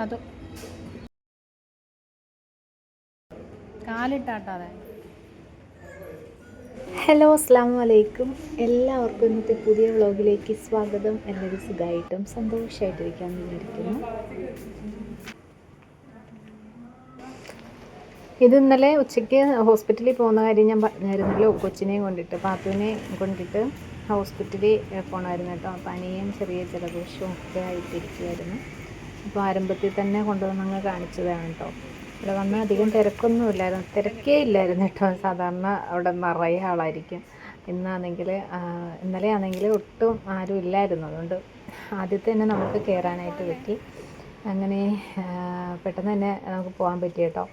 അത്. കാലിട്ടാട്ടാതെ. ഹലോ അസ്സാം വലൈക്കും എല്ലാവർക്കും ഇന്നത്തെ പുതിയ വ്ളോഗിലേക്ക് സ്വാഗതം. എല്ലാവരും സുഖമായിട്ടും സന്തോഷമായിട്ടിരിക്കാമെന്ന് വിചാരിക്കുന്നു. ഇത് ഇന്നലെ ഉച്ചയ്ക്ക് ഹോസ്പിറ്റലിൽ പോകുന്ന കാര്യം ഞാൻ പറഞ്ഞായിരുന്നല്ലോ കൊച്ചിനെയും കൊണ്ടിട്ട് പാത്തുവിനെ കൊണ്ടിട്ട് ഹോസ്പിറ്റലിൽ പോകണമായിരുന്നു കേട്ടോ. പനിയും ചെറിയ ജലദോഷവും ഒക്കെ ആയിട്ടിരിക്കുമായിരുന്നു അപ്പോൾ ആരംഭത്തിൽ തന്നെ കൊണ്ടുവന്നങ്ങ് കാണിച്ചതാണ് കേട്ടോ ഇവിടെ വന്ന് അധികം തിരക്കൊന്നും ഇല്ലായിരുന്നു തിരക്കേ ഇല്ലായിരുന്നു കേട്ടോ സാധാരണ അവിടെ നിറയെ ആളായിരിക്കും. ഇന്നാണെങ്കിൽ ഇന്നലെ ആണെങ്കിൽ ഒട്ടും ആരും ഇല്ലായിരുന്നു. അതുകൊണ്ട് ആദ്യത്തെ തന്നെ നമുക്ക് കയറാനായിട്ട് പറ്റി. അങ്ങനെ പെട്ടെന്ന് തന്നെ നമുക്ക് പോകാൻ പറ്റി കേട്ടോ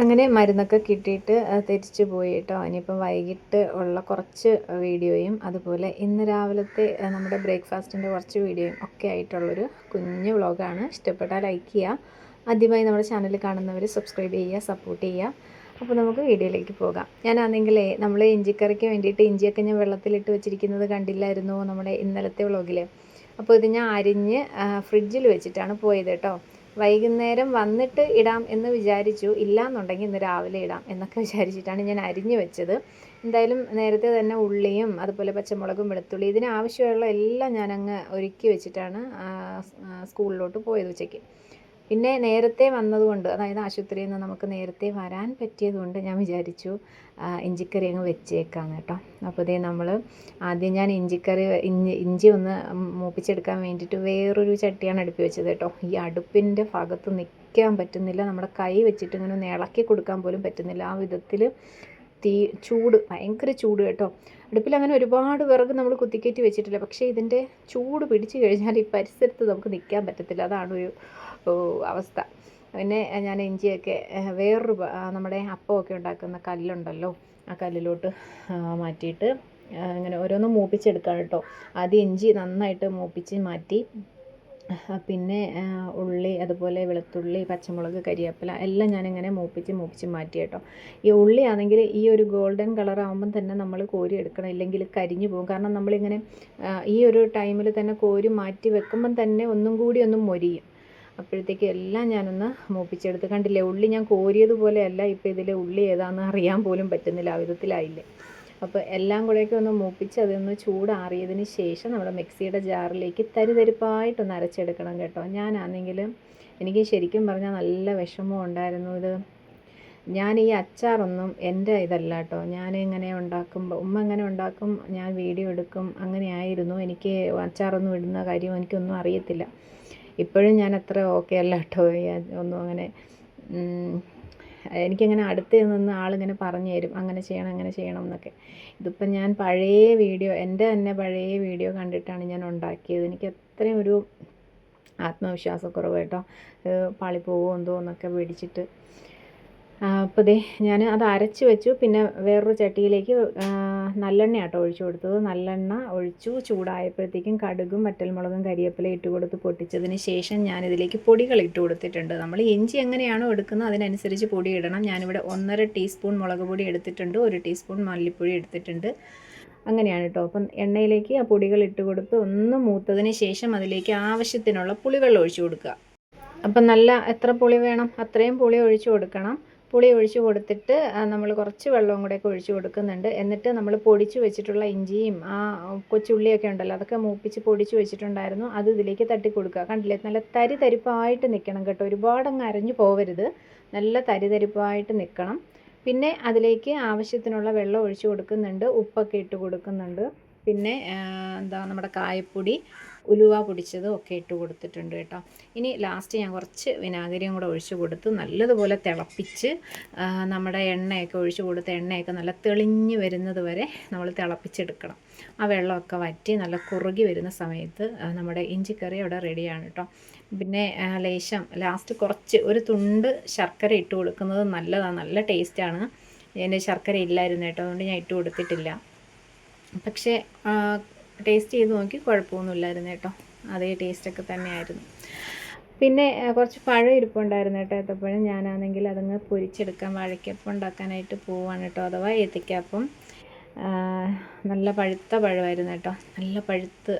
അങ്ങനെ മരുന്നൊക്കെ കിട്ടിയിട്ട് തിരിച്ചു പോയി കേട്ടോ ഇനിയിപ്പം വൈകിട്ട് ഉള്ള കുറച്ച് വീഡിയോയും അതുപോലെ ഇന്ന് രാവിലത്തെ നമ്മുടെ ബ്രേക്ക്ഫാസ്റ്റിന്റെ കുറച്ച് വീഡിയോയും ഒക്കെ ആയിട്ടുള്ളൊരു കുഞ്ഞു വ്ളോഗാണ്. ഇഷ്ടപ്പെട്ടാൽ ലൈക്ക് ചെയ്യുക. ആദ്യമായി നമ്മുടെ ചാനൽ കാണുന്നവർ സബ്സ്ക്രൈബ് ചെയ്യുക സപ്പോർട്ട് ചെയ്യുക. അപ്പോൾ നമുക്ക് വീഡിയോയിലേക്ക് പോകാം. ഞാനാണെങ്കിലേ നമ്മൾ ഇഞ്ചിക്കറിക്ക് വേണ്ടിയിട്ട് ഇഞ്ചിയൊക്കെ ഞാൻ വെള്ളത്തിലിട്ട് വെച്ചിരിക്കുന്നത് കണ്ടില്ലായിരുന്നു നമ്മുടെ ഇന്നലത്തെ വ്ളോഗിൽ അപ്പോൾ ഇത് ഞാൻ അരിഞ്ഞ് ഫ്രിഡ്ജിൽ വെച്ചിട്ടാണ് പോയത് കേട്ടോ. വൈകുന്നേരം വന്നിട്ട് ഇടാം എന്ന് വിചാരിച്ചു. ഇല്ലാന്നുണ്ടെങ്കിൽ ഇന്ന് രാവിലെ ഇടാം എന്നൊക്കെ വിചാരിച്ചിട്ടാണ് ഞാൻ അരിഞ്ഞു വെച്ചത്. എന്തായാലും നേരത്തെ തന്നെ ഉള്ളിയും അതുപോലെ പച്ചമുളകും വെളുത്തുള്ളി ഇതിന് ആവശ്യമുള്ള എല്ലാം ഞാനങ്ങ് ഒരുക്കി വെച്ചിട്ടാണ് സ്കൂളിലോട്ട് പോയത് ഉച്ചയ്ക്ക്. പിന്നെ നേരത്തെ വന്നതുകൊണ്ട് അതായത് ആശുപത്രിയിൽ നിന്ന് നമുക്ക് നേരത്തെ വരാൻ പറ്റിയതുകൊണ്ട് ഞാൻ വിചാരിച്ചു ഇഞ്ചിക്കറി അങ്ങ് വെച്ചേക്കാം കേട്ടോ. അപ്പോൾ ഇതേ നമ്മൾ ആദ്യം ഞാൻ ഇഞ്ചിക്കറി ഇഞ്ചി ഇഞ്ചി ഒന്ന് മൂപ്പിച്ചെടുക്കാൻ വേണ്ടിയിട്ട് വേറൊരു ചട്ടിയാണ് അടുപ്പി വെച്ചത് കേട്ടോ. ഈ അടുപ്പിന്റെ ഭാഗത്ത് നിൽക്കാൻ പറ്റുന്നില്ല. നമ്മുടെ കൈ വെച്ചിട്ട് ഇങ്ങനെ ഒന്ന് ഇളക്കി കൊടുക്കാൻ പോലും പറ്റുന്നില്ല. ആ വിധത്തിൽ തീ ചൂട് ഭയങ്കര ചൂട് കേട്ടോ. അടുപ്പിൽ അങ്ങനെ ഒരുപാട് വിറക് നമ്മൾ കുത്തിക്കയറ്റി വെച്ചിട്ടില്ല. പക്ഷേ ഇതിന്റെ ചൂട് പിടിച്ചു കഴിഞ്ഞാൽ ഈ പരിസരത്ത് നമുക്ക് നിൽക്കാൻ പറ്റത്തില്ല. അതാണ് ഒരു അവസ്ഥ. പിന്നെ ഞാൻ ഇഞ്ചിയൊക്കെ വേറൊരു നമ്മുടെ അപ്പമൊക്കെ ഉണ്ടാക്കുന്ന കല്ലുണ്ടല്ലോ. ആ കല്ലിലോട്ട് മാറ്റിയിട്ട് അങ്ങനെ ഓരോന്ന് മൂപ്പിച്ചെടുക്കാം കേട്ടോ. ആദ്യം ഇഞ്ചി നന്നായിട്ട് മൂപ്പിച്ച് മാറ്റി പിന്നെ ഉള്ളി അതുപോലെ വെളുത്തുള്ളി പച്ചമുളക് കരിവേപ്പില എല്ലാം ഞാനിങ്ങനെ മൂപ്പിച്ച് മൂപ്പിച്ച് മാറ്റി കേട്ടോ. ഈ ഉള്ളി ആണെങ്കിൽ ഈ ഒരു ഗോൾഡൻ കളർ ആകുമ്പം തന്നെ നമ്മൾ കോരി എടുക്കണം. ഇല്ലെങ്കിൽ കരിഞ്ഞു പോകും. കാരണം നമ്മളിങ്ങനെ ഈ ഒരു ടൈമിൽ തന്നെ കോരി മാറ്റി വെക്കുമ്പം തന്നെ ഒന്നും കൂടി ഒന്ന് മൊരിയും. അപ്പോഴത്തേക്ക് എല്ലാം ഞാനൊന്ന് മൂപ്പിച്ചെടുത്ത്. കണ്ടില്ലേ ഉള്ളി ഞാൻ കോരിയതുപോലെയല്ല. ഇപ്പോൾ ഇതിലെ ഉള്ളി ഏതാണെന്ന് അറിയാൻ പോലും പറ്റുന്നില്ല. ആ വിധത്തിലായില്ലേ. അപ്പോൾ എല്ലാം കൂടെയൊക്കെ ഒന്ന് മൂപ്പിച്ച് അതൊന്ന് ചൂടാറിയതിന് ശേഷം നമ്മൾ മിക്സിയുടെ ജാറിലേക്ക് തരിതരിപ്പായിട്ടൊന്ന് അരച്ചെടുക്കണം കേട്ടോ. ഞാനാണെങ്കിൽ എനിക്ക് ശരിക്കും പറഞ്ഞാൽ നല്ല വിഷമം ഉണ്ടായിരുന്നു ഇത്. ഞാൻ ഈ അച്ചാറൊന്നും എന്റെ ഇതല്ല കേട്ടോ. ഞാൻ ഇങ്ങനെ ഉണ്ടാക്കുമ്പോൾ ഉമ്മ ഇങ്ങനെ ഉണ്ടാക്കും ഞാൻ വീഡിയോ എടുക്കും അങ്ങനെയായിരുന്നു. എനിക്ക് അച്ചാറൊന്നും ഇടുന്ന കാര്യം എനിക്കൊന്നും അറിയത്തില്ല. ഇപ്പോഴും ഞാൻ അത്ര ഓക്കെ അല്ല കേട്ടോ. ഒന്നും അങ്ങനെ എനിക്കങ്ങനെ അടുത്ത് നിന്ന് ആളിങ്ങനെ പറഞ്ഞു തരും അങ്ങനെ ചെയ്യണം അങ്ങനെ ചെയ്യണം എന്നൊക്കെ. ഇതിപ്പം ഞാൻ പഴയ വീഡിയോ എന്റെ തന്നെ പഴയ വീഡിയോ കണ്ടിട്ടാണ് ഞാൻ ഉണ്ടാക്കിയത്. എനിക്ക് അത്രയും ഒരു ആത്മവിശ്വാസക്കുറവ് കേട്ടോ. പാളിപ്പോകുമോ എന്തോ എന്നൊക്കെ പേടിച്ചിട്ട് അപ്പോൾ ദേ ഞാൻ അത് അരച്ച് വെച്ചു. പിന്നെ വേറൊരു ചട്ടിയിലേക്ക് നല്ലെണ്ണ ആട്ടോ ഒഴിച്ചു കൊടുത്തത്. നല്ലെണ്ണ ഒഴിച്ചു. ചൂടായപ്പോഴത്തേക്കും കടുകും വറ്റൽമുളകും കരിവേപ്പില ഇട്ട് കൊടുത്ത് പൊട്ടിച്ചതിന് ശേഷം ഞാനിതിലേക്ക് പൊടികൾ ഇട്ട് കൊടുത്തിട്ടുണ്ട്. നമ്മൾ ഇഞ്ചി എങ്ങനെയാണോ എടുക്കുന്നത് അതിനനുസരിച്ച് പൊടി ഇടണം. ഞാനിവിടെ ഒന്നര ടീസ്പൂൺ മുളക് പൊടി എടുത്തിട്ടുണ്ട്. ഒരു ടീസ്പൂൺ മല്ലിപ്പൊടി എടുത്തിട്ടുണ്ട്. അങ്ങനെയാണ് കേട്ടോ അപ്പം എണ്ണയിലേക്ക് ആ പൊടികൾ ഇട്ട് കൊടുത്ത് ഒന്ന് മൂത്തതിന് ശേഷം അതിലേക്ക് ആവശ്യത്തിനുള്ള പുളിവെള്ളം ഒഴിച്ചു കൊടുക്കുക. അപ്പം നല്ല എത്ര പുളി വേണം? അത്രയും പുളി ഒഴിച്ചു കൊടുക്കണം. പുളി ഒഴിച്ച് കൊടുത്തിട്ട് നമ്മൾ കുറച്ച് വെള്ളവും കൂടെയൊക്കെ ഒഴിച്ച് കൊടുക്കുന്നുണ്ട്. എന്നിട്ട് നമ്മൾ പൊടിച്ച് വെച്ചിട്ടുള്ള ഇഞ്ചിയും ആ കൊച്ചുള്ളിയൊക്കെ ഉണ്ടല്ലോ അതൊക്കെ മൂപ്പിച്ച് പൊടിച്ച് വെച്ചിട്ടുണ്ടായിരുന്നു. അത് ഇതിലേക്ക് തട്ടി കൊടുക്കുക. കണ്ടില്ലേ? നല്ല തരി തരിപ്പായിട്ട് നിൽക്കണം കേട്ടോ. ഒരുപാട് അങ്ങ് അരഞ്ഞു പോവരുത്. നല്ല തരി തരിപ്പായിട്ട് നിൽക്കണം പിന്നെ അതിലേക്ക് ആവശ്യത്തിനുള്ള വെള്ളം ഒഴിച്ച് കൊടുക്കുന്നുണ്ട്. ഉപ്പൊക്കെ ഇട്ട് കൊടുക്കുന്നുണ്ട്. പിന്നെ എന്താ നമ്മുടെ കായപ്പൊടി ഉലുവ പൊടിച്ചതും ഒക്കെ ഇട്ട് കൊടുത്തിട്ടുണ്ട് കേട്ടോ. ഇനി ലാസ്റ്റ് ഞാൻ കുറച്ച് വിനാഗിരിയും കൂടെ ഒഴിച്ച് കൊടുത്ത് നല്ലതുപോലെ തിളപ്പിച്ച് നമ്മുടെ എണ്ണയൊക്കെ ഒഴിച്ച് കൊടുത്ത് എണ്ണയൊക്കെ നല്ല തെളിഞ്ഞ് വരുന്നത് വരെ നമ്മൾ തിളപ്പിച്ചെടുക്കണം. ആ വെള്ളമൊക്കെ വറ്റി നല്ല കുറുകി വരുന്ന സമയത്ത് നമ്മുടെ ഇഞ്ചിക്കറി അവിടെ റെഡിയാണ് കേട്ടോ. പിന്നെ ലേശം ലാസ്റ്റ് കുറച്ച് ഒരു തുണ്ട് ശർക്കര ഇട്ട് കൊടുക്കുന്നത് നല്ലതാണ് നല്ല ടേസ്റ്റാണ് എന്റെ ശർക്കര ഇല്ലായിരുന്നു കേട്ടോ അതുകൊണ്ട് ഞാൻ ഇട്ട് കൊടുത്തിട്ടില്ല. പക്ഷേ ടേസ്റ്റ് ചെയ്ത് നോക്കി കുഴപ്പമൊന്നുമില്ലായിരുന്നു കേട്ടോ. അതേ ടേസ്റ്റൊക്കെ തന്നെയായിരുന്നു. പിന്നെ കുറച്ച് പഴം ഇരിപ്പുണ്ടായിരുന്നു കേട്ടോ. ഏത്തപ്പഴം ഞാനാണെങ്കിൽ അതങ്ങ് പൊരിച്ചെടുക്കാൻ വാഴയ്ക്കപ്പം ഉണ്ടാക്കാനായിട്ട് പോവാണ് കേട്ടോ. അഥവാ ഏത്തയ്ക്കപ്പം നല്ല പഴുത്ത പഴമായിരുന്നു കേട്ടോ. നല്ല പഴുത്ത്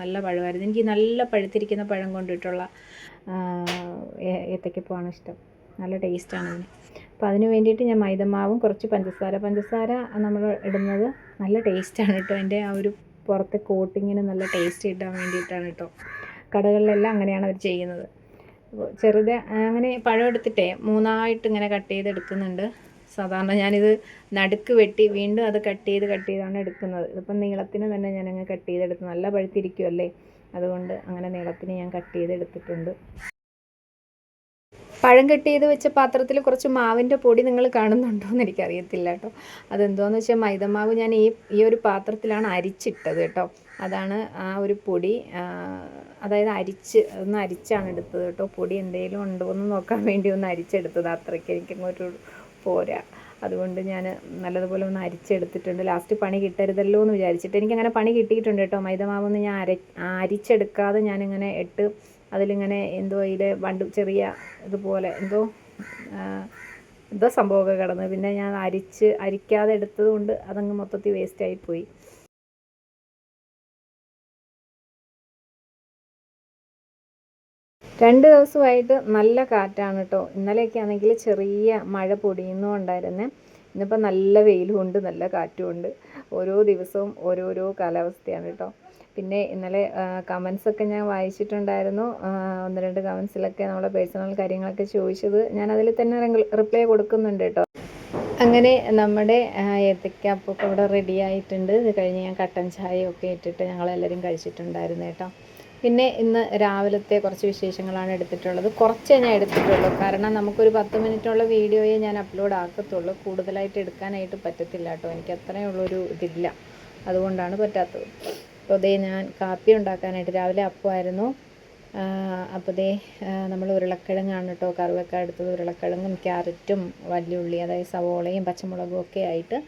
നല്ല പഴമായിരുന്നു. എനിക്ക് നല്ല പഴുത്തിരിക്കുന്ന പഴം കൊണ്ടിട്ടുള്ള ഏത്തക്കപ്പമാണ് ഇഷ്ടം. നല്ല ടേസ്റ്റാണ് അതിന്. അപ്പോൾ അതിന് വേണ്ടിയിട്ട് ഞാൻ മൈദമാവും കുറച്ച് പഞ്ചസാര. പഞ്ചസാര നമ്മൾ ഇടുന്നത് നല്ല ടേസ്റ്റാണ് കേട്ടോ. എന്റെ ആ ഒരു പുറത്തെ കോട്ടിങ്ങിന് നല്ല ടേസ്റ്റ് കിട്ടാൻ വേണ്ടിയിട്ടാണ് കേട്ടോ കടകളിലെല്ലാം അങ്ങനെയാണ് അവർ ചെയ്യുന്നത്. ചെറുത് അങ്ങനെ പഴം എടുത്തിട്ടേ മൂന്നായിട്ട് ഇങ്ങനെ കട്ട് ചെയ്ത് എടുക്കുന്നുണ്ട്. സാധാരണ ഞാനിത് നടുക്ക് വെട്ടി വീണ്ടും അത് കട്ട് ചെയ്ത് കട്ട് ചെയ്താണ് എടുക്കുന്നത്. ഇതിപ്പം നീളത്തിന് തന്നെ ഞാനങ്ങ് കട്ട് ചെയ്തെടുത്ത് നല്ല പഴുത്തിരിക്കുമല്ലേ അതുകൊണ്ട് അങ്ങനെ നീളത്തിന് ഞാൻ കട്ട് ചെയ്ത് എടുത്തിട്ടുണ്ട് പഴം കട്ട് ചെയ്ത് വെച്ച പാത്രത്തിൽ കുറച്ച് മാവിന്റെ പൊടി നിങ്ങൾ കാണുന്നുണ്ടോ എന്ന് എനിക്കറിയത്തില്ല കേട്ടോ. അതെന്തോന്ന് വെച്ചാൽ മൈദമാവ് ഞാൻ ഈ ഈ ഒരു പാത്രത്തിലാണ് അരിച്ചിട്ടത് കേട്ടോ. അതാണ് ആ ഒരു പൊടി അതായത് അരിച്ച് ഒന്ന് അരിച്ചാണ് എടുത്തത് കേട്ടോ. പൊടി എന്തെങ്കിലും ഉണ്ടോ എന്ന് നോക്കാൻ വേണ്ടി ഒന്ന് അരിച്ചെടുത്തത്. അത്രയ്ക്ക് എനിക്കങ്ങോട്ട് പോരാ. അതുകൊണ്ട് ഞാൻ നല്ലതുപോലെ ഒന്ന് അരിച്ചെടുത്തിട്ടുണ്ട്. ലാസ്റ്റ് പണി കിട്ടരുതല്ലോ എന്ന് വിചാരിച്ചിട്ട്. എനിക്കങ്ങനെ പണി കിട്ടിയിട്ടുണ്ട് കേട്ടോ. മൈദമാവൊന്ന് ഞാൻ അര അരിച്ചെടുക്കാതെ ഞാനിങ്ങനെ ഇട്ട് അതിലിങ്ങനെ എന്തോ അതിൽ വണ്ട് ചെറിയ ഇതുപോലെ എന്തോ എന്തോ സംഭവമൊക്കെ കിടന്ന്. പിന്നെ ഞാൻ അരിച്ച് അരിക്കാതെ എടുത്തത് കൊണ്ട് അതങ്ങ് മൊത്തത്തിൽ വേസ്റ്റായി പോയി. രണ്ട് ദിവസമായിട്ട് നല്ല കാറ്റാണ് കേട്ടോ ഇന്നലെയൊക്കെ ആണെങ്കിൽ ചെറിയ മഴ പൊടിയുന്നുണ്ടായിരുന്നേ ഇന്നിപ്പോൾ നല്ല വെയിലും ഉണ്ട് നല്ല കാറ്റും ഉണ്ട്. ഓരോ ദിവസവും ഓരോരോ കാലാവസ്ഥയാണ് കേട്ടോ പിന്നെ ഇന്നലെ കമൻസൊക്കെ ഞാൻ വായിച്ചിട്ടുണ്ടായിരുന്നു. ഒന്ന് രണ്ട് കമൻസിലൊക്കെ നമ്മളെ പേഴ്സണൽ കാര്യങ്ങളൊക്കെ ചോദിച്ചത് ഞാൻ അതിൽ തന്നെ റിപ്ലൈ കൊടുക്കുന്നുണ്ട് കേട്ടോ അങ്ങനെ നമ്മുടെ ഏത്തക്ക അപ്പൊക്കെ ഇവിടെ റെഡി ആയിട്ടുണ്ട്. ഇത് കഴിഞ്ഞ് ഞാൻ കട്ടൻ ചായയൊക്കെ ഇട്ടിട്ട് ഞങ്ങളെല്ലാവരും കഴിച്ചിട്ടുണ്ടായിരുന്നു കേട്ടോ. പിന്നെ ഇന്ന് രാവിലത്തെ കുറച്ച് വിശേഷങ്ങളാണ് എടുത്തിട്ടുള്ളത്. കുറച്ചേ ഞാൻ എടുത്തിട്ടുള്ളൂ. കാരണം നമുക്കൊരു പത്ത് മിനിറ്റുള്ള വീഡിയോയെ ഞാൻ അപ്ലോഡ് ആക്കത്തുള്ളൂ. കൂടുതലായിട്ട് എടുക്കാനായിട്ട് പറ്റത്തില്ല കേട്ടോ എനിക്ക് അത്രയുള്ളൊരു ഇതില്ല. അതുകൊണ്ടാണ് പറ്റാത്തത്. അപ്പോൾ ദേ ഞാൻ കാപ്പി ഉണ്ടാക്കാനായിട്ട് രാവിലെ അപ്പമായിരുന്നു അപ്പോൾ ദേ നമ്മൾ ഉരുളക്കിഴങ്ങാണ് കേട്ടോ. കറിവെക്കാൻ എടുത്തത് ഉരുളക്കിഴങ്ങും ക്യാരറ്റും വല്യുള്ളി അതായത് സവോളയും പച്ചമുളകും ഒക്കെ ആയിട്ട്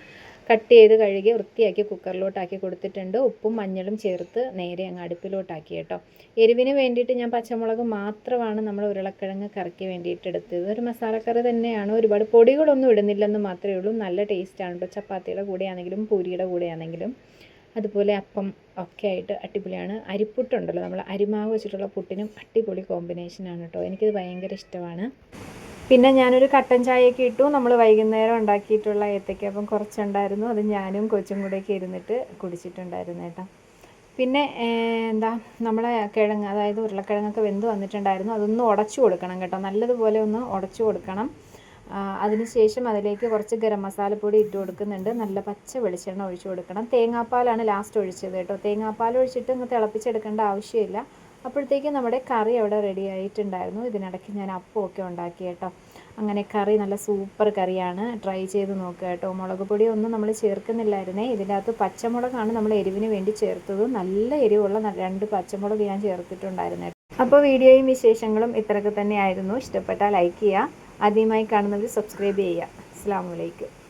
കട്ട് ചെയ്ത് കഴുകി വൃത്തിയാക്കി കുക്കറിലോട്ടാക്കി കൊടുത്തിട്ടുണ്ട്. ഉപ്പും മഞ്ഞളും ചേർത്ത് നേരെ അങ്ങ് അടുപ്പിലോട്ടാക്കി കേട്ടോ. എരിവിന് വേണ്ടിയിട്ട് ഞാൻ പച്ചമുളക് മാത്രമാണ് നമ്മൾ ഉരുളക്കിഴങ്ങ് കറിക്ക് വേണ്ടിയിട്ട് എടുത്തത്. ഒരു മസാലക്കറി തന്നെയാണ്. ഒരുപാട് പൊടികളൊന്നും ഇടുന്നില്ലെന്ന് മാത്രമേ ഉള്ളൂ. നല്ല ടേസ്റ്റാണ് കേട്ടോ. ചപ്പാത്തിയുടെ കൂടെയാണെങ്കിലും പൂരിയുടെ കൂടെയാണെങ്കിലും. അതുപോലെ അപ്പം ഒക്കെ ആയിട്ട് അടിപൊളിയാണ്. അരിപ്പുട്ടുണ്ടല്ലോ നമ്മൾ അരിമാവ് വെച്ചിട്ടുള്ള പുട്ടിനും അടിപൊളി കോമ്പിനേഷനാണ് കേട്ടോ എനിക്കിത് ഭയങ്കര ഇഷ്ടമാണ്. പിന്നെ ഞാനൊരു കട്ടൻ ചായയൊക്കെ ഇട്ടു. നമ്മൾ വൈകുന്നേരം ഉണ്ടാക്കിയിട്ടുള്ള ഏത്തയ്ക്കപ്പം കുറച്ചുണ്ടായിരുന്നു. അത് ഞാനും കൊച്ചും കൂടെയൊക്കെ ഇരുന്നിട്ട് കുടിച്ചിട്ടുണ്ടായിരുന്നു കേട്ടോ. പിന്നെ എന്താ നമ്മളെ കിഴങ്ങ് അതായത് ഉരുളക്കിഴങ്ങൊക്കെ വെന്ത് വന്നിട്ടുണ്ടായിരുന്നു. അതൊന്ന് ഉടച്ചു കൊടുക്കണം കേട്ടോ. നല്ലതുപോലെ ഒന്ന് ഉടച്ചു കൊടുക്കണം. അതിനുശേഷം അതിലേക്ക് കുറച്ച് ഗരം മസാലപ്പൊടി ഇട്ട് കൊടുക്കുന്നുണ്ട്. നല്ല പച്ച വെളിച്ചെണ്ണ ഒഴിച്ചു കൊടുക്കണം. തേങ്ങാപ്പാലാണ് ലാസ്റ്റ് ഒഴിച്ചത് കേട്ടോ. തേങ്ങാപ്പാൽ ഒഴിച്ചിട്ട് ഇങ്ങ് തിളപ്പിച്ചെടുക്കേണ്ട ആവശ്യമില്ല. അപ്പോഴത്തേക്കും നമ്മുടെ കറി അവിടെ റെഡി ആയിട്ടുണ്ടായിരുന്നു. ഇതിനിടയ്ക്ക് ഞാൻ അപ്പമൊക്കെ ഉണ്ടാക്കി കേട്ടോ. അങ്ങനെ കറി നല്ല സൂപ്പർ കറിയാണ്. ട്രൈ ചെയ്ത് നോക്കുക കേട്ടോ. മുളക് പൊടി ഒന്നും നമ്മൾ ചേർക്കുന്നില്ലായിരുന്നേ. ഇതിന്റെ അകത്ത് പച്ചമുളകാണ് നമ്മൾ എരിവിന് വേണ്ടി ചേർത്തത്. നല്ല എരിവുള്ള രണ്ട് പച്ചമുളക് ഞാൻ ചേർത്തിട്ടുണ്ടായിരുന്നു അപ്പോൾ വീഡിയോയും വിശേഷങ്ങളും ഇത്രയൊക്കെ തന്നെയായിരുന്നു. ഇഷ്ടപ്പെട്ടാൽ ലൈക്ക് ചെയ്യുക. ആദ്യമായി കാണുന്നവർ സബ്സ്ക്രൈബ് ചെയ്യുക. അസ്സാം വലൈക്കും